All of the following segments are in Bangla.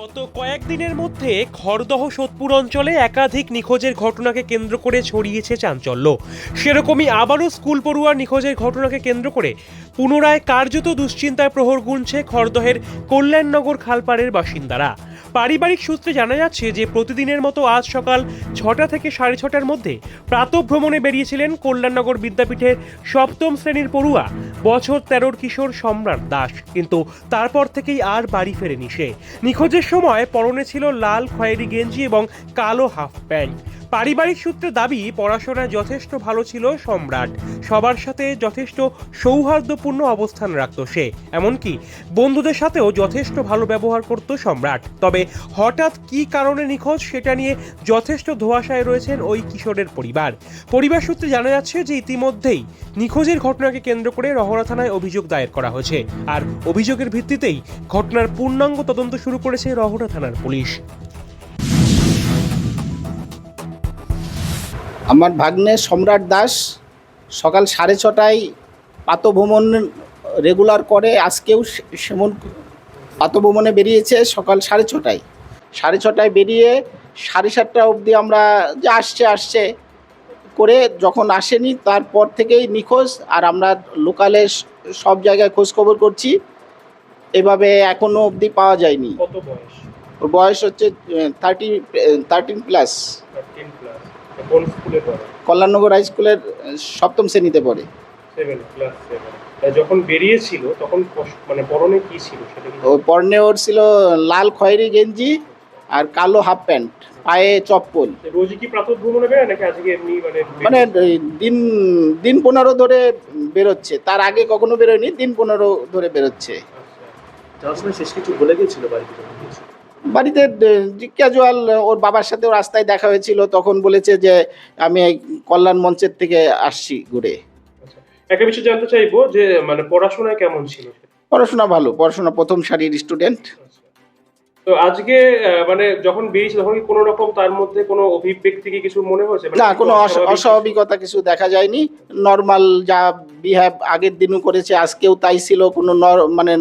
গত কয়েকদিনের মধ্যে খড়দহ সোদপুর অঞ্চলে একাধিক নিখোঁজের ঘটনাকে কেন্দ্র করে ছড়িয়েছে চাঞ্চল্য। সেরকমই আবারও স্কুল পড়ুয়ার নিখোঁজের ঘটনাকে কেন্দ্র করে পুনরায় কার্যত দুশ্চিন্তায় প্রহর গুনছে খড়দহের কল্যাণনগর খালপাড়ের বাসিন্দারা। পারিবারিক সূত্রে জানা যাচ্ছে যে প্রতিদিনের মতো আজ সকাল ছটা থেকে সাড়ে ছটার মধ্যে প্রাতভ্রমণে বেরিয়েছিলেন কল্যাণনগর বিদ্যাপীঠের সপ্তম শ্রেণির পড়ুয়া বছর তেরোর কিশোর সম্রাট দাস। কিন্তু তারপর থেকেই আর বাড়ি ফেরেনি সে। নিখোঁজের সময় পরনে ছিল লাল খয়েরি গেঞ্জি এবং কালো হাফ প্যান্ট। পারিবারিক সূত্রে দাবি, পড়াশোনায় যথেষ্ট ভালো ছিল সম্রাট। সবার সাথে যথেষ্ট সৌহার্দ্যপূর্ণ অবস্থান রাখত সে। এমনকি বন্ধুদের সাথেও যথেষ্ট ভালো ব্যবহার করত সম্রাট। তবে হঠাৎ কী কারণে নিখোঁজ সেটা নিয়ে যথেষ্ট ধোঁয়াশায় রয়েছেন ওই কিশোরের পরিবার। পরিবার সূত্রে জানা যাচ্ছে যে ইতিমধ্যেই নিখোঁজের ঘটনাকে কেন্দ্র করে রহরা থানায় অভিযোগ দায়ের করা হয়েছে। আর অভিযোগের ভিত্তিতেই ঘটনার পূর্ণাঙ্গ তদন্ত শুরু করেছে রহরা থানার পুলিশ। আমার ভাগ্নে সম্রাট দাস সকাল সাড়ে ছটায় পাতভ্রমণ রেগুলার করে আজকেও সেমন পাতভ্রমণে বেরিয়েছে সকাল সাড়ে ছটায়। সাড়ে ছটায় বেরিয়ে সাড়ে সাতটা অবধি আমরা যে আসছে আসছে করে যখন আসেনি তারপর থেকেই নিখোঁজ আর আমরা লোকালে সব জায়গায় খোঁজখবর করছি। এভাবে এখনও অবধি পাওয়া যায়নি। কত বয়স? ওর বয়স হচ্ছে thirty thirteen plus ten plus কোন স্কুলে পড়ে? কল্যাণনগর হাই স্কুলের সপ্তম শ্রেণীতে পড়ে। সেভেন ক্লাস সেভেন যখন বেরিয়েছিল তখন মানে পরনে কি ছিল সেটা কি? ও পরনে ওর ছিল লাল খয়েরি গেঞ্জি আর কালো হাফ প্যান্ট পায়ে চপ্পল। রোজই কি প্রাতঃ ভ্রমণে বেরোয় নাকি আজকে এমনি মানে মানে দিন দিন পনেরো ধরে বেরোচ্ছে। তার আগে কখনো বেরোয়নি দিন পনেরো ধরে বেরোচ্ছে। যাওয়ার সময় শেষ কিছু বলে গেছিল বাড়িতে গিয়েছিল? বাড়িতে ক্যাজুয়াল ওর বাবার সাথেও রাস্তায় দেখা হয়েছিল তখন বলেছে যে আমি কল্যাণ মঞ্চের থেকে আসছি ঘুরে। আচ্ছা। একটা বিষয় জানতে চাইব যে মানে পড়াশোনায় কেমন ছিল? পড়াশোনা ভালো পড়াশোনা প্রথম সারির স্টুডেন্ট তো আজকে মানে যখন বেরিয়েছিল তখন কি কোনো রকম তার মধ্যে কোনো অভিব্যক্তি কি কিছু মনে হয়েছে? মানে না কোনো অস্বাভাবিকতা কিছু দেখা যায়নি। নর্মাল যা বিহেভ আগের দিনও করেছে আজকেও তাই ছিল কোনো মানে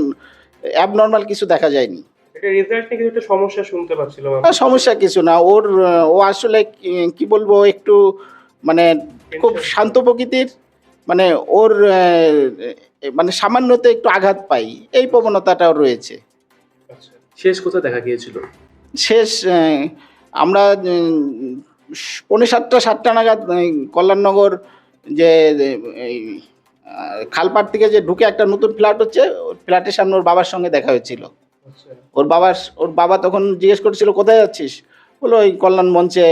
অ্যাবনর্মাল কিছু দেখা যায়নি। সমস্যা। সমস্যা কিছু না। ওর ও আসলে কি- বলব একটু মানে খুব শান্ত প্রকৃতির। মানে ওর মানে সামান্যতে একটু আঘাত পাই। এই প্রবণতাটাও রয়েছে। আচ্ছা। শেষ কোথায় দেখা গিয়েছিল? শেষ আমরা উম, পৌনে সাতটা সাতটা নাগাদ কল্যাণনগর যে খালপাড় থেকে যে ঢুকে একটা নতুন ফ্ল্যাট হচ্ছে ফ্ল্যাটের সামনে ওর বাবার সঙ্গে দেখা হয়েছিল। ওর বাবা ওর বাবা তখন জিজ্ঞেস করছিল কোথায় যাচ্ছিস? বলো ওই কল্যাণ মঞ্চে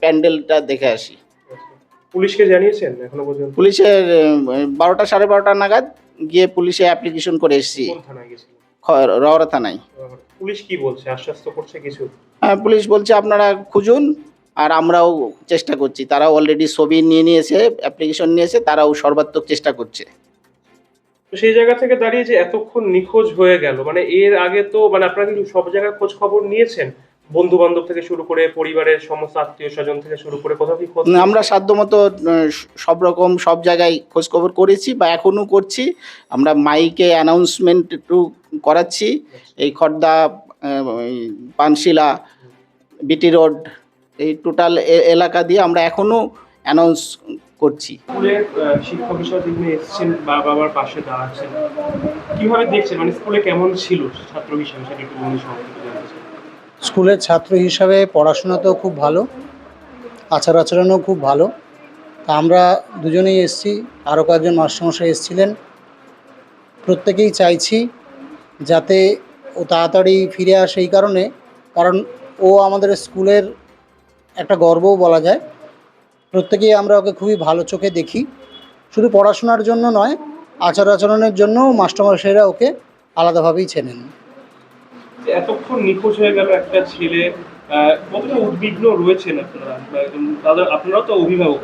প্যান্ডেলটা দেখে আসি। পুলিশকে জানিয়েছেন এখনও পর্যন্ত? পুলিশের বারোটা সাড়ে বারোটা নাগাদ গিয়ে পুলিশে অ্যাপ্লিকেশন করে এসেছি। রওরা থানায় পুলিশ কি বলছে? আশ্বাস তো করছে কিছু? হ্যাঁ পুলিশ বলছে আপনারা খুঁজুন আর আমরাও চেষ্টা করছি। তারাও অলরেডি ছবি নিয়ে নিয়েছে অ্যাপ্লিকেশন নিয়েছে তারাও সর্বাত্মক চেষ্টা করছে। তো সেই জায়গা থেকে দাঁড়িয়ে যে এতক্ষণ নিখোঁজ হয়ে গেল মানে এর আগে তো মানে আপনারা কিন্তু সব জায়গায় খোঁজ খবর নিয়েছেন? বন্ধু বান্ধব থেকে শুরু করে পরিবারের সমস্ত আত্মীয় স্বজন থেকে শুরু করে কোথাও কি খোঁজ আমরা সাধ্যমতো সব রকম সব জায়গায় খোঁজখবর করেছি বা এখনও করছি। আমরা মাইকে অ্যানাউন্সমেন্ট একটু করাচ্ছি। এই খর্দা পানশিলা, বিটি রোড, এই টোটাল এলাকা দিয়ে আমরা এখনও অ্যানাউন্স করছি। স্কুলের শিক্ষক হিসেবে যিনি এসেছেন বা বাবার পাশে দাঁড়াচ্ছেন কীভাবে দেখছেন? মানে স্কুলে কেমন ছিল ছাত্র হিসেবে? সেটা একটু স্কুলের ছাত্র হিসাবে পড়াশোনা তো খুব ভালো আচার আচরণও খুব ভালো। তা আমরা দুজনেই এসেছি আরও কয়েকজন মাস্টারমশাই এসেছিলেন। প্রত্যেকেই চাইছি যাতে ও তাড়াতাড়ি ফিরে আসে এই কারণে কারণ ও আমাদের স্কুলের একটা গর্বও বলা যায়। প্রত্যেকেই আমরা ওকে খুবই ভালো চোখে দেখি। শুধু পড়াশোনার জন্য নয় আচার আচরণের জন্য মাস্টারমশাইরা ওকে আলাদাভাবেই চেনেন। এতক্ষণ নিখোঁজ হয়ে গেল একটা ছেলে কতটা উদ্বিগ্ন রয়েছেন আপনারা? তাদের তো অভিভাবক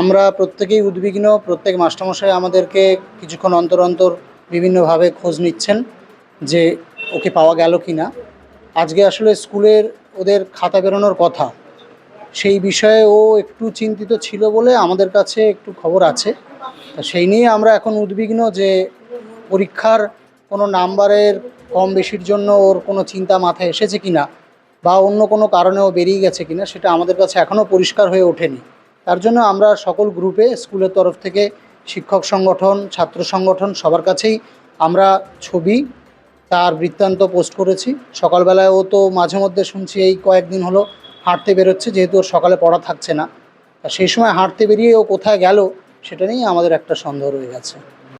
আমরা প্রত্যেকেই উদ্বিগ্ন প্রত্যেক মাস্টারমশাই আমাদেরকে কিছুক্ষণ অন্তর অন্তর বিভিন্নভাবে খোঁজ নিচ্ছেন যে ওকে পাওয়া গেল কি না আজকে আসলে স্কুলের ওদের খাতা বেরোনোর কথা। সেই বিষয়ে ও একটু চিন্তিত ছিল বলে আমাদের কাছে একটু খবর আছে। সেই নিয়ে আমরা এখন উদ্বিগ্ন যে পরীক্ষার কোনো নাম্বারের কম বেশির জন্য ওর কোনো চিন্তা মাথায় এসেছে কি না বা অন্য কোনো কারণে ও বেরিয়ে গেছে কি না সেটা আমাদের কাছে এখনও পরিষ্কার হয়ে ওঠেনি। তার জন্য আমরা সকল গ্রুপে, স্কুলের তরফ থেকে শিক্ষক সংগঠন, ছাত্র সংগঠন সবার কাছেই আমরা ছবি, তার বৃত্তান্ত পোস্ট করেছি। সকালবেলায় ও তো মাঝে মধ্যে শুনছি এই কয়েকদিন হলো হাঁটতে বেরোচ্ছে, যেহেতু ওর সকালে পড়া থাকছে না। সেই সময় হাঁটতে বেরিয়ে ও কোথায় গেল, সেটা নিয়েই আমাদের একটা সন্দেহ রয়ে গেছে।